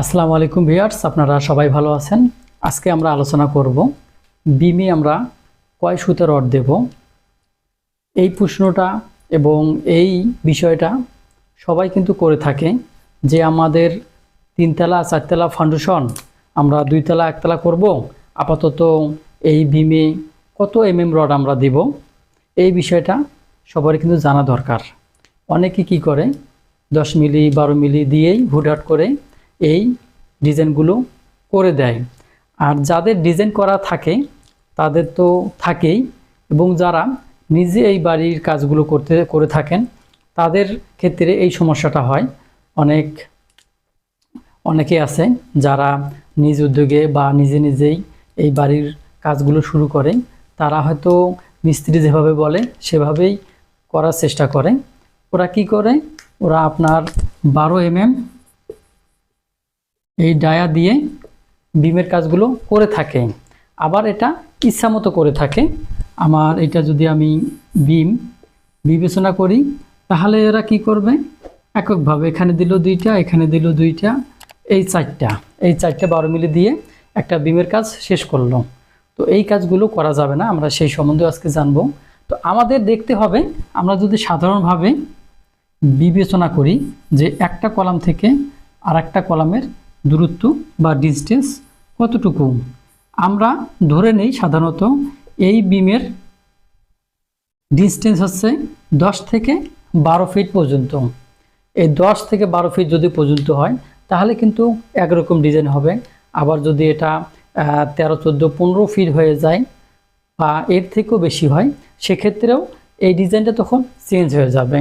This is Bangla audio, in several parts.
আসসালামু আলাইকুম ভিউয়ার্স, আপনারা সবাই ভালো আছেন? আজকে আমরা আলোচনা করব, বিমে আমরা কয় সুতো রড দেব? এই প্রশ্নটা এবং এই বিষয়টা সবাই কিন্তু করে থাকে যে আমাদের তিনতলা, চারতলা ফাউন্ডেশন আমরা দুইতলা, একতলা করব। আপাতত এই বিমে কত এম এম রড আমরা দেব? এই বিষয়টা সবারই কিন্তু জানা দরকার। অনেকে কি করে, দশ মিলি, বারো মিলি দিয়েই হুটহাট করে এই ডিজাইনগুলো করে দেয়। আর যাদের ডিজাইন করা থাকে, তাদের তো থাকেই। এবং যারা নিজে এই বাড়ির কাজগুলো করতে, করে থাকেন, তাদের ক্ষেত্রে এই সমস্যাটা হয়। অনেক, অনেকে আছে যারা নিজ উদ্যোগে বা নিজে নিজেই এই বাড়ির কাজগুলো শুরু করে। তারা হয়তো মিস্ত্রি যেভাবে বলে, সেভাবেই করার চেষ্টা করে। ওরা কি করে? ওরা আপনার বারো এমএম এই ডায়া দিয়ে বিমের কাজগুলো করে থাকে। আবার এটা ইচ্ছামতো করে থাকে। আমার এটা যদি আমি বিম বিবেচনা করি, তাহলে এরা কি করবে? এককভাবে এখানে দিল দুইটা, এখানে দিল দুইটা, এই চারটা। এই চারটা বারো মিলি দিয়ে একটা বিমের কাজ শেষ করল। তো এই কাজগুলো করা যাবে না, আমরা সেই সম্বন্ধে আজকে জানব। তো আমাদের দেখতে হবে, আমরা যদি সাধারণভাবে বিবেচনা করি যে একটা কলাম থেকে আর একটা কলামের দূরত্ব বা ডিস্টেন্স কতটুকু? আমরা ধরে নেই সাধারণত এই বিমের ডিস্টেন্স হচ্ছে দশ থেকে বারো ফিট পর্যন্ত। এই দশ থেকে বারো ফিট যদি পর্যন্ত হয়, তাহলে কিন্তু একরকম ডিজাইন হবে। আবার যদি এটা তেরো, চোদ্দ, পনেরো ফিট হয়ে যায় বা এর থেকেও বেশি হয়, সেক্ষেত্রেও এই ডিজাইনটা তখন চেঞ্জ হয়ে যাবে।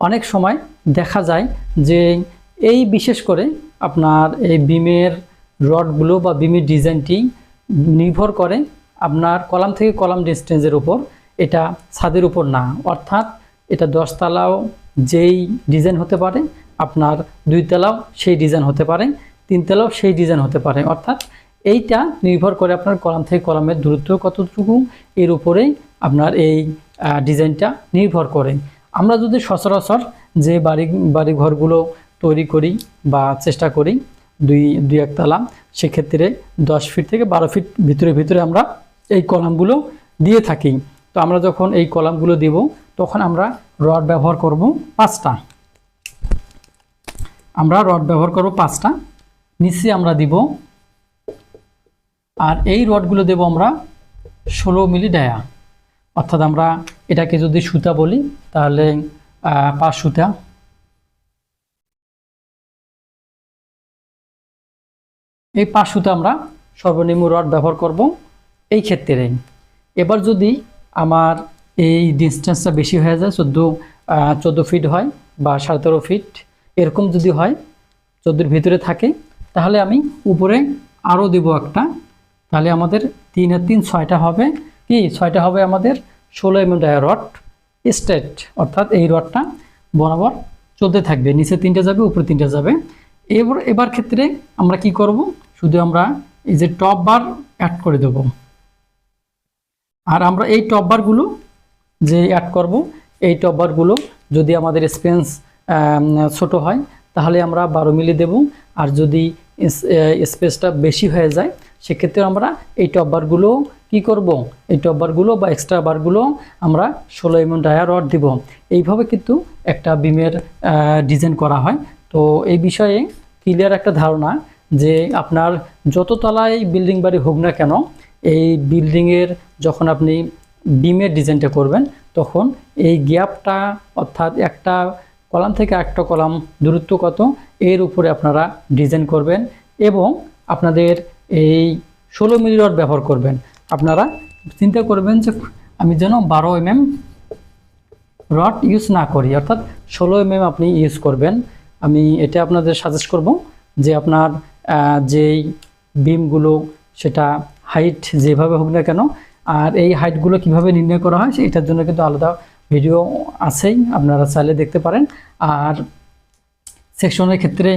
অনেক সময় দেখা যায় যে এই বিশেষ করে আপনার এই বিমের রডগুলো বা বিমের ডিজাইনটি নির্ভর করে আপনার কলাম থেকে কলাম ডিস্টেন্সের উপর। এটা ছাদের উপর না, অর্থাৎ এটা দশতলাও যেই ডিজাইন হতে পারে, আপনার দুই দুইতলাও সেই ডিজাইন হতে পারে তিন তিনতলাও সেই ডিজাইন হতে পারে। অর্থাৎ এইটা নির্ভর করে আপনার কলাম থেকে কলামের দূরত্ব কতটুকু, এর উপরেই আপনার এই ডিজাইনটা নির্ভর করে। আমরা যদি সচরাচর যে বাড়ি বাড়ি ঘরগুলো তৈরি করি বা চেষ্টা করি দুই দুই একতলা, সেক্ষেত্রে দশ ফিট থেকে বারো ফিট ভিতরে ভিতরে আমরা এই কলামগুলো দিয়ে থাকি। তো আমরা যখন এই কলামগুলো দেব, তখন আমরা রড ব্যবহার করব পাঁচটা। আমরা রড ব্যবহার করব পাঁচটা। নিচে আমরা দিব, আর এই রডগুলো দেব আমরা ষোলো মিলি ডায়া। অর্থাৎ আমরা এটাকে যদি সুতা বলি, তাহলে পাঁচ সুতা। এই পাঁচ আমরা সর্বনিম্ন রড ব্যবহার করব এই ক্ষেত্রে। এবার যদি আমার এই ডিস্টেন্সটা বেশি হয়ে যায়, চোদ্দ চোদ্দ ফিট হয় বা সাড়ে তেরো ফিট এরকম যদি হয় চোদ্দোর ভিতরে থাকে, তাহলে আমি উপরে আরও দেব একটা। তাহলে আমাদের তিন আর তিন ছয়টা হবে। কি? ছয়টা হবে আমাদের ষোলো এম ডায়া রড স্ট্রেট অর্থাৎ এই রডটা বরাবর চলতে থাকবে। নিচে তিনটা যাবে, উপরে তিনটা যাবে। এবার এবার ক্ষেত্রে আমরা কি করব? শুধু আমরা এই যে টপ বার অ্যাড করে দেব। আর আমরা এই টপ বারগুলো যে অ্যাড করব, এই টপ বারগুলো যদি আমাদের স্পেন্স ছোট হয়, তাহলে আমরা বারো মিলি দেব। আর যদি স্পেসটা বেশি হয়ে যায়, সেক্ষেত্রে আমরা এই টপ বারগুলো কী করব? এই টপ বারগুলো বা এক্সট্রা বারগুলো আমরা ষোলো এম ডায়া রড দিব। এইভাবে কিন্তু একটা বিমের ডিজাইন করা হয়। তো এই বিষয়ে ক্লিয়ার একটা ধারণা যে আপনার যত তলায় বিল্ডিং বাড়ি হোক না কেন, এই বিল্ডিংয়ের যখন আপনি বিমের ডিজাইনটা করবেন, তখন এই গ্যাপটা অর্থাৎ একটা কলাম থেকে একটা কলাম দূরত্ব কত, এর উপরে আপনারা ডিজাইন করবেন এবং আপনাদের এই ষোলো মিলি রড ব্যবহার করবেন। আপনারা চিন্তা করবেন যে আমি যেন বারো এমএম রড ইউজ না করি, অর্থাৎ ষোলো এম এম আপনি ইউজ করবেন। আমি এটা আপনাদের সাজেস্ট করব যে আপনার যেই বিমগুলো সেটা হাইট যেভাবে হোক না কেন, আর এই হাইটগুলো কীভাবে নির্ণয় করা হয় সেটার জন্য কিন্তু আলাদা ভিডিও আছেই, আপনারা চাইলে দেখতে পারেন। আর সেকশনের ক্ষেত্রে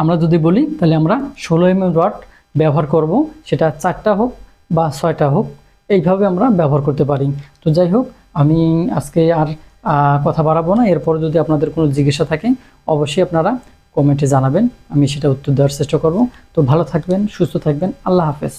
আমরা যদি বলি, তাহলে আমরা ষোলো এম রড ব্যবহার করব, সেটা চারটা হোক বা ছয়টা হোক, এইভাবে আমরা ব্যবহার করতে পারি। তো যাই হোক, আমি আজকে আর কথা বাড়াবো না। এরপর যদি আপনাদের কোনো জিজ্ঞাসা থাকে, অবশ্যই আপনারা কমেন্টে জানাবেন। আমি সেটা উত্তর দেওয়ার চেষ্টা করব। তো ভালো থাকবেন, সুস্থ থাকবেন। আল্লাহ হাফেজ।